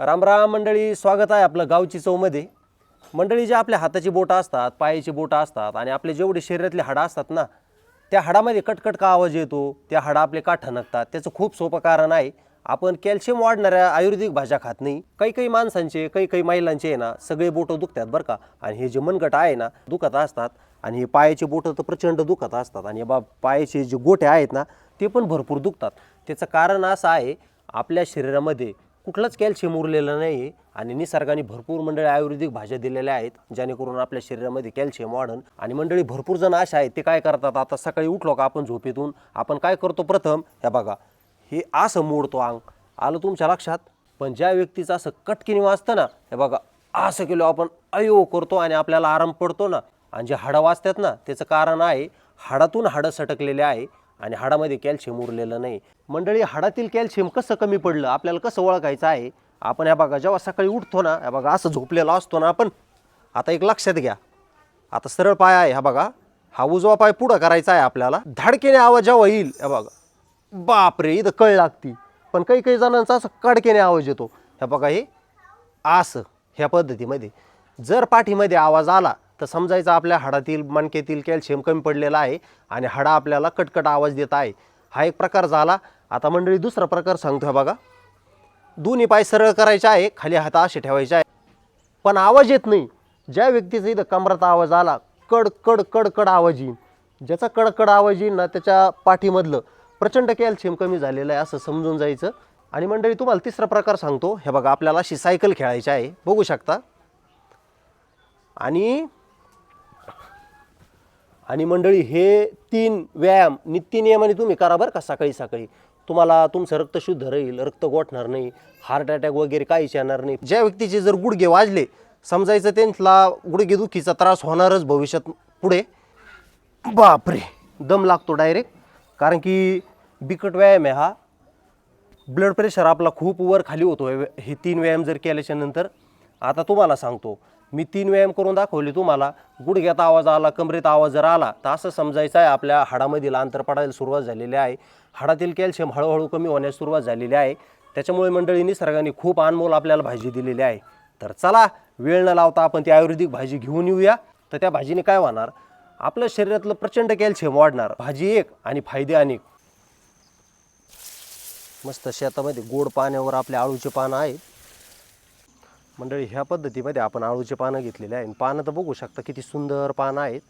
रामराम मंडळी स्वागत आहे आपलं गावची चौमध्ये. मंडळी जे आपल्या हाताची बोटं असतात पायाची बोटं असतात आणि आपले जेवढे शरीरातले हाडं असतात ना त्या हाडामध्ये कटकट का आवाज येतो? त्या हाडं आपले का ठणकतात त्याचं खूप सोपं कारण आहे आपण कॅल्शियम वाढणाऱ्या आयुर्वेदिक भाज्या खात नाही. काही काही माणसांचे काही काही महिलांचे आहे ना सगळे बोटं दुखतात बरं का. आणि हे जे मनगट आहे ना दुखत असतात. आणि हे पायाचे बोटं तर प्रचंड दुखत असतात. आणि बा पायाचे जे गोटे आहेत ना ते पण भरपूर दुखतात. त्याचं कारण असं आहे आपल्या शरीरामध्ये कुठलंच कॅल्शियम उरलेलं नाही आहे आणि निसर्गाने भरपूर मंडळी आयुर्वेदिक भाज्या दिलेल्या आहेत जेणेकरून आपल्या शरीरामध्ये कॅल्शियम वाढन. आणि मंडळी भरपूर जण अशा आहेत ते काय करतात आता सकाळी उठलो का आपण झोपेतून आपण काय करतो प्रथम? हे बघा हे असं मोडतो अंग. आलं तुमच्या लक्षात? पण ज्या व्यक्तीचं असं कटकिनी वाजतं ना हे बघा असं केलो आपण अयो करतो आणि आपल्याला आराम पडतो ना. आणि जे हाडं वाचतात ना त्याचं कारण आहे हाडातून हाडं सटकलेले आहे आणि हाडामध्ये कॅल्शियम उरलेलं नाही. मंडळी हाडातील कॅल्शियम कसं कमी पडलं आपल्याला कसं ओळखायचं आहे? आपण ह्या बघा जेव्हा सकाळी उठतो ना या बघा असं झोपलेला असतो ना आपण. आता एक लक्षात घ्या. आता सरळ पाय आहे हा बघा. हा उजवा पाय पुढं करायचा आहे आपल्याला. धाडकेने आवाज जेव्हा येईल या बघा. बापरे इथं कळ लागती. पण काही काही जणांचा असं कडकेने आवाज येतो. ह्या बघा हे. असं ह्या पद्धतीमध्ये. जर पाठीमध्ये आवाज आला तर समजायचं आपल्या हाडातील मणकेतील कॅल्शियम कमी पडलेला आहे आणि हाडा आपल्याला कटकट आवाज देत आहे. हा एक प्रकार झाला. आता मंडळी दुसरा प्रकार सांगतो बघा. दोन्ही पाय सरळ करायचे आहे खाली हात असे ठेवायचे आहे. पण आवाज येत नाही. ज्या व्यक्तीचा इथं कमराचा आवाज आला कड कड कड कड आवाज येईन. ज्याचा कड कड आवाज येईन ना त्याच्या पाठीमधलं प्रचंड कॅल्शियम कमी झालेलं आहे असं समजून जायचं. आणि मंडळी तुम्हाला तिसरा प्रकार सांगतो. हे बघा आपल्याला अशी सायकल खेळायची आहे. बघू शकता. आणि आणि मंडळी हे तीन व्यायाम नित्य नियमाने तुम्ही करा बरं का सकाळी सकाळी. तुम्हाला तुमचं रक्त शुद्ध राहील रक्त गोठणार नाही हार्ट अटॅक वगैरे काहीच येणार नाही. ज्या व्यक्तीचे जर गुडघे वाजले समजायचं त्यांना गुडघेदुखीचा त्रास होणारच भविष्यात पुढे. बापरे! दम लागतो डायरेक्ट कारण की बिकट व्यायाम आहे हा. ब्लड प्रेशर आपला खूप वर खाली होतो हे तीन व्यायाम जर केल्याच्यानंतर. आता तुम्हाला सांगतो मी तीन व्यायाम करून दाखवले तुम्हाला. गुडघ्यात आवाज आला कमरेत आवाज जर आला तर असं समजायचं आहे आपल्या हाडामधील अंतर पडायला सुरुवात झालेली आहे. हाडातील कॅल्शियम हळूहळू कमी होण्यास सुरुवात झालेली आहे. त्याच्यामुळे मंडळी निसर्गाने खूप अनमोल आपल्याला भाजी दिलेली आहे. तर चला वेळ न लावता आपण ती आयुर्वेदिक भाजी घेऊन येऊया. तर त्या भाजीने काय होणार? आपल्या शरीरातलं प्रचंड कॅल्शियम वाढणार. भाजी एक आणि फायदे अनेक. मस्त शेतामध्ये गोड पाण्यावर आपले आळूचे पानं आहेत. मंडळी ह्या पद्धतीमध्ये आपण आळूचे पानं घेतलेले आहे. आणि पानं तर बघू शकता किती सुंदर पानं आहेत.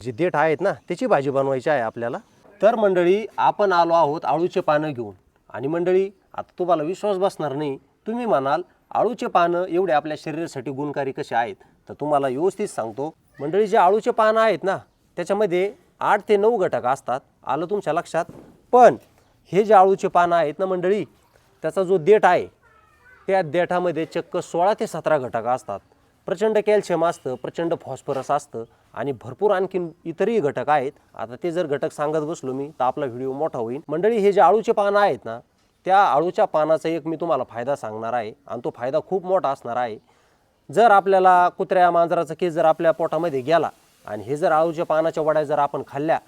जे देठ आहेत ना त्याची भाजी बनवायची आहे आपल्याला. तर मंडळी आपण आलो आहोत आळूचे पानं घेऊन. आणि मंडळी आता तुम्हाला विश्वास बसणार नाही. तुम्ही म्हणाल आळूचे पानं एवढे आपल्या शरीरासाठी गुणकारी कसे आहेत? तर तुम्हाला व्यवस्थित सांगतो. मंडळी जे आळूचे पानं आहेत ना त्याच्यामध्ये आठ ते नऊ घटक असतात. आलं तुमच्या लक्षात? पण हे जे आळूचे पानं आहेत ना मंडळी त्याचा जो देठ आहे त्या देठामध्ये चक्क सोळा ते सतरा घटक असतात. प्रचंड कॅल्शियम असतं प्रचंड फॉस्फरस असतं आणि भरपूर आणखीन इतरही घटक आहेत. आता ते जर घटक सांगत बसलो मी तर आपला व्हिडिओ मोठा होईल. मंडळी हे जे आळूचे पानं आहेत ना त्या आळूच्या पानाचा एक मी तुम्हाला फायदा सांगणार आहे आणि तो फायदा खूप मोठा असणार आहे. जर आपल्याला कुत्र्या मांजराचा केस जर आपल्या पोटामध्ये गेला आणि हे जर आळूच्या पानाच्या वड्या जर आपण खाल्ल्या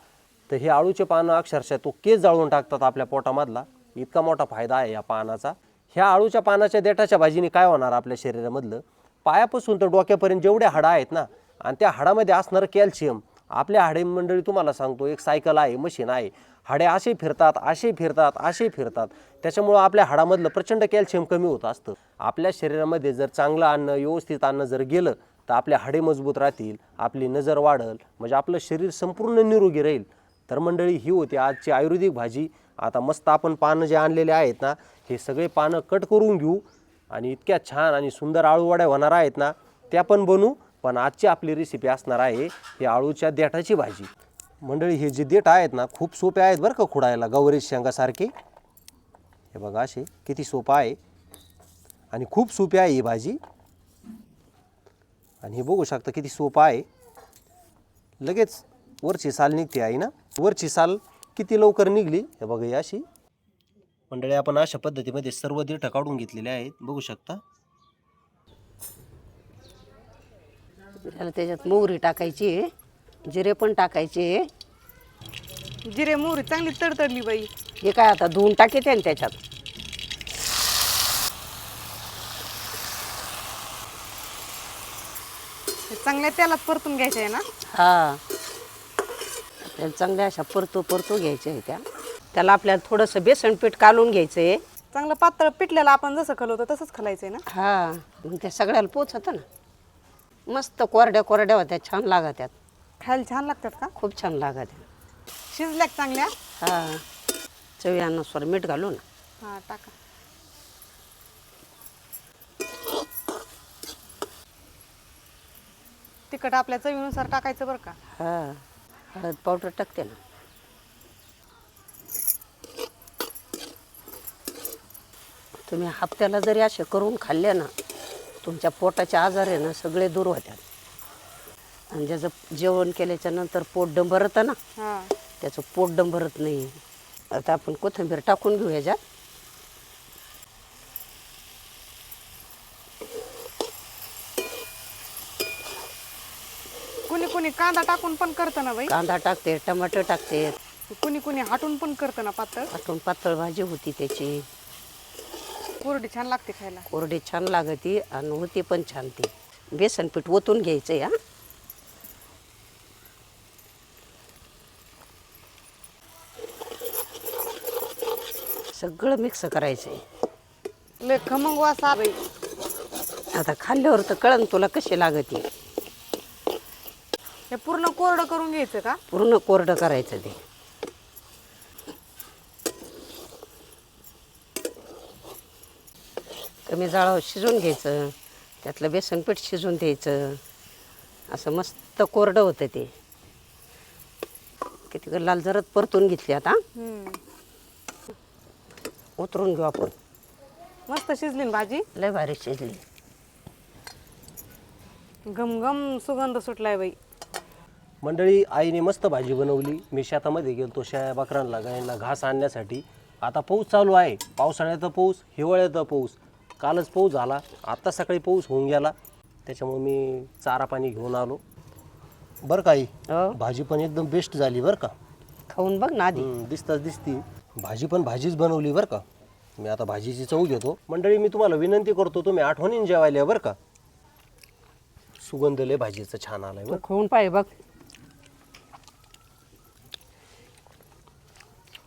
तर हे आळूचे पानं अक्षरशः तो केस जाळून टाकतात आपल्या पोटामधला. इतका मोठा फायदा आहे या पानाचा. ह्या आळूच्या पानाच्या देठाच्या भाजीने काय होणार आपल्या शरीरामधलं? पायापासून तर डोक्यापर्यंत जेवढे हाडं आहेत ना आणि त्या हाडामध्ये असणारं कॅल्शियम आपल्या हाडे मंडळी तुम्हाला सांगतो एक सायकल आहे मशीन आहे. हाडे असे फिरतात असे फिरतात असे फिरतात. त्याच्यामुळं आपल्या हाडामधलं प्रचंड कॅल्शियम कमी होत असतं. आपल्या शरीरामध्ये जर चांगलं अन्न व्यवस्थित अन्न जर गेलं तर आपले हाडे मजबूत राहतील आपली नजर वाढल म्हणजे आपलं शरीर संपूर्ण निरोगी राहील. तर मंडळी ही होती आजची आयुर्वेदिक भाजी. आता मस्त आपण पानं जे आणलेले आहेत ना हे सगळे पानं कट करून घेऊ. आणि इतक्या छान आणि सुंदर आळूवड्या होणार आहेत ना त्या पण बनवू पण आजची आपली रेसिपी असणार आहे हे आळूच्या देठाची भाजी. मंडळी हे जे देठ आहेत ना खूप सोपे आहेत बरं का खुडायला गौरी शेंगासारखे. हे बघा असे किती सोपं आहे. आणि खूप सोपी आहे ही भाजी. आणि हे बघू शकता किती सोपं आहे. लगेच वरची साल निघते आहे ना. वरची साल किती लवकर निघली? हे बघा ही अशी. मंडळी आपण अशा पद्धतीमध्ये सर्व देठं काढून घेतलेले आहेत. बघू शकता. त्याला त्याच्यात मोहरी टाकायची जिरे पण टाकायचे जिरे मोहरी चांगली तडतडली बाई. हे काय आता धुवून टाकायचे आणि त्याच्यात. चांगल्या तेलात परतून घ्यायचं आहे ना? हा. चांगल्या अशा परतू परतू घ्यायच्या आहे त्या. त्याला आपल्याला थोडंसं बेसन पीठ कालून घ्यायचं आहे चांगलं पातळ पिठल्याला आपण जसं खलवतो तसंच खलायचंय ना? हा मग त्या सगळ्याला पोचत ना. मस्त कोरड्या कोरड्या होत्या छान लागत्यात खायला छान लागतात का? खूप छान लागत्या शिजल्या का चांगल्या? हा चवीनुसार मीठ घालू ना हा टाका. तिखट आपल्या चवीनुसार टाकायचं बरं का? हा हळद पावडर टाकते ना. तुम्ही हप्त्याला जरी असे करून खाल्ले ना तुमच्या पोटाचे आजार आहे ना सगळे दूर होतात. आणि ज्याचं जेवण केल्याच्यानंतर पोट डंबरतं ना त्याचं पोट डंबरत नाही. आता आपण कोथिंबीर टाकून घेऊ ह्याच्यात कुणी कुणी कांदा टाकून पण करतं ना बाई. कांदा टाकते टमाटर टाकते. कुणी कुणी हाटून पण करतं ना पातळ. पाठवून पातळ भाजी होती त्याची. कोरडी छान लागते खायला. कोरडी छान लागती आणि होती पण छान ती. बेसन पीठ ओतून घ्यायचं या सगळं मिक्स करायचं आहे लय खमंग वास आता खाल्ल्यावर तर कळन तुला कशी लागते. हे पूर्ण कोरडं करून घ्यायचं का? पूर्ण कोरडं करायचं ते. कमी जाळावर शिजवून घ्यायचं. त्यातलं बेसन पीठ शिजवून द्यायचं. असं मस्त कोरडं होतं ते. किती लाल जरत परतून घेतली आता. हम्म. उतरून घेऊ आपण. मस्त शिजली ना भाजी? लय भारी शिजली. घमघम सुगंध सुटलाय बाई. मंडळी आईने मस्त भाजी बनवली. मी शेतामध्ये गेलतो शेळ्या बकरांना गायींना घास आणण्यासाठी. आता पाऊस चालू आहे. पावसाळ्याचा पाऊस हिवाळ्याचा पाऊस. कालच पाऊस झाला आत्ता सकाळी पाऊस होऊन गेला. त्याच्यामुळे मी चारा पाणी घेऊन आलो. बरं का आई? हो. भाजी पण एकदम बेस्ट झाली बरं का? खाऊन बघ ना आधी. हम्म, दिसताच दिसती. भाजी पण भाजीच बनवली बरं का? मी आता भाजीची चव घेतो. मंडळी मी तुम्हाला विनंती करतो तुम्ही आठवणीने जेवायला या बरं का? सुगंध लय भाजीचं छान आलाय तू बरं खाऊन पाहिजे बघ.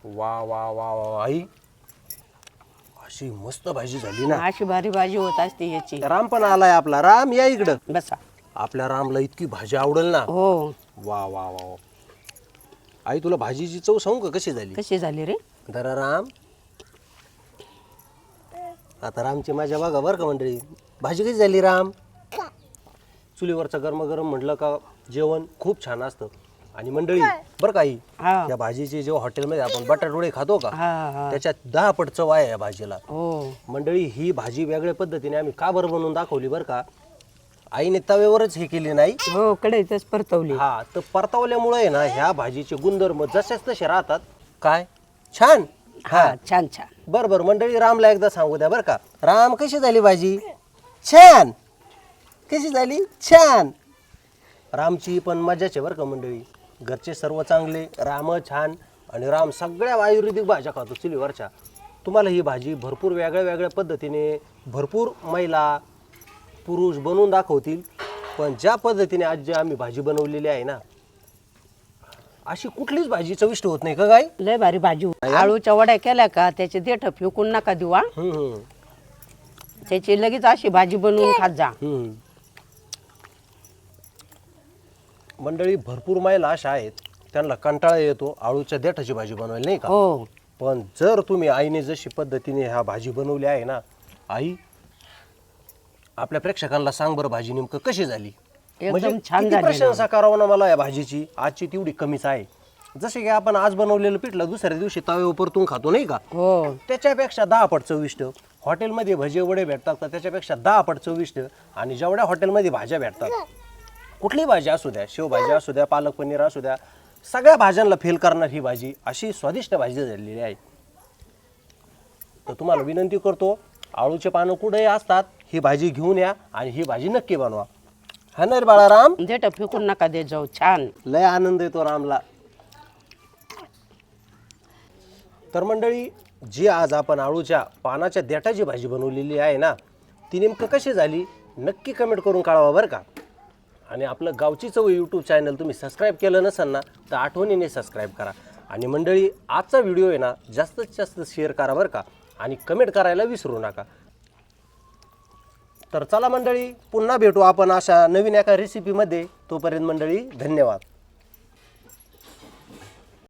वा वा वा वा वा. आई. अशी मस्त भाजी झाली ना. अशी भारी भाजी होत असते याची राम पण आलाय आपला. राम या इकडं. बसा. आपल्या रामला इतकी भाजी आवडेल ना. हो. वा वा वा वा. आई तुला भाजीची चव सांगू का? कशी झाली? कशी झाली रे? जरा राम. आता रामची माझ्या बघा बरं का मंडळी. भाजी कशी झाली राम? चुलीवरचं गरम गरम म्हटलं का जेवण खूप छान असतं. आणि मंडळी बरं का आई? हा. या भाजीची जेव्हा हॉटेलमध्ये आपण बटाटवडे खातो का हा हा. त्याच्यात दहा पट चव आहे या भाजीला. हो. मंडळी ही भाजी वेगळ्या पद्धतीने आम्ही का बरं बनवून दाखवली बरं का? आईने तव्यावरच हे केली नाही. हो कढईतच परतवली. हा तर परतावल्यामुळे आहे ना ह्या भाजीचे गुणधर्म जसेच तसे राहतात. काय? छान. हा. छान छान. बरं बरं मंडळी रामला एकदा सांगू द्या बरं का. राम कशी झाली भाजी? छान. कशी झाली? छान. रामची पण मजाच आहे बरं का मंडळी? घरचे सर्व चांगले राम छान आणि राम सगळ्या आयुर्वेदिक भाज्या खातो चुलीवरच्या तुम्हाला ही भाजी भरपूर वेगळ्या वेगळ्या पद्धतीने भरपूर महिला पुरुष बनवून दाखवतील पण ज्या पद्धतीने आज जे आम्ही भाजी बनवलेली आहे ना अशी कुठलीच भाजी चविष्ट होत नाही का गाय लय भारी भाजी. आळूच्या वड्या केल्या का त्याचे देठ फेकून नका. हम्म, हम्म, त्याची लगेच अशी भाजी बनवून खात जा हम्म. मंडळी भरपूर महिला अशा आहेत. त्यांना कंटाळा येतो आळूच्या देठाची भाजी बनवायला नाही का? हो. पण जर तुम्ही आईने जशी पद्धतीने ह्या भाजी बनवली आहे ना आई आपल्या प्रेक्षकांना सांग बरं भाजी नेमकं कशी झाली? एकदम छान किती झाली ना. प्रशंसा करावं ना मला या भाजीची? आजची तेवढी कमीच आहे. जसे की आपण आज बनवलेलं पिठलं दुसऱ्या दिवशी तव्यावर परतून खातो नाही का? हो. त्याच्यापेक्षा दहा पट चविष्ट. हॉटेलमध्ये भजे वडे भेटतात तर त्याच्यापेक्षा दहा पट चविष्ट. आणि जेवढ्या हॉटेलमध्ये भाज्या भेटतात कुठलीही भाजी असू द्या शेवभाजी असू द्या पालक पनीर असू द्या सगळ्या भाज्यांना फेल करणार ही भाजी अशी स्वादिष्ट भाजी झालेली आहे. तर तुम्हाला विनंती करतो आळूचे पानं कुठेही असतात ही भाजी घेऊन या आणि ही भाजी नक्की बनवा. हा ना रे बाळाराम? देठ फेकून नका देत जाऊ छान. लय आनंद येतो रामला. तर मंडळी जी आज आपण आळूच्या पानाच्या देठाची भाजी बनवलेली आहे ना ती नेमकं कशी झाली? नक्की कमेंट करून कळवा बरं का. आणि आपलं गावची चव यूट्यूब चॅनल तुम्ही सबस्क्राईब केलं नसाल ना तर आठवणीने सबस्क्राईब करा. आणि मंडळी आजचा व्हिडिओ आहे ना जास्तीत जास्त शेअर करा बरं का आणि कमेंट करायला विसरू नका. तर चला मंडळी पुन्हा भेटू आपण अशा नवीन एका रेसिपीमध्ये तोपर्यंत मंडळी धन्यवाद.